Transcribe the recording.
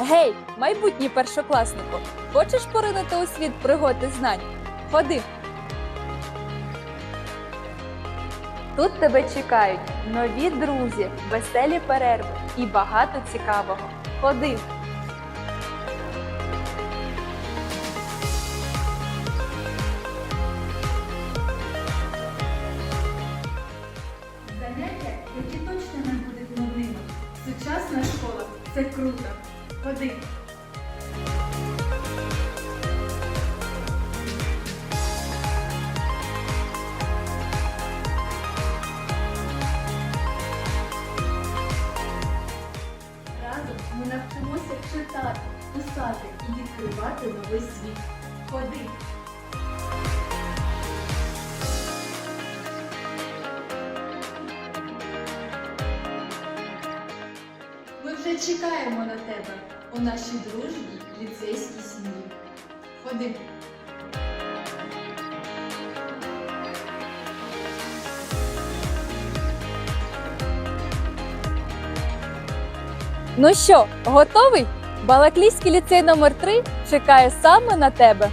Гей, майбутній першокласнику, хочеш поринути у світ пригод знань? Ходи. Тут тебе чекають нові друзі, веселі перерви і багато цікавого. Ходи. Заняття, які точно не будуть нудними. Сучасна школа це круто. Ходи. Ми навчимося читати, писати і відкривати новий світ. Ходи. Вже чекаємо на тебе у нашій дружній ліцейській сім'ї. Ходи. Ну що, готовий? Балаклійський ліцей номер 3 чекає саме на тебе.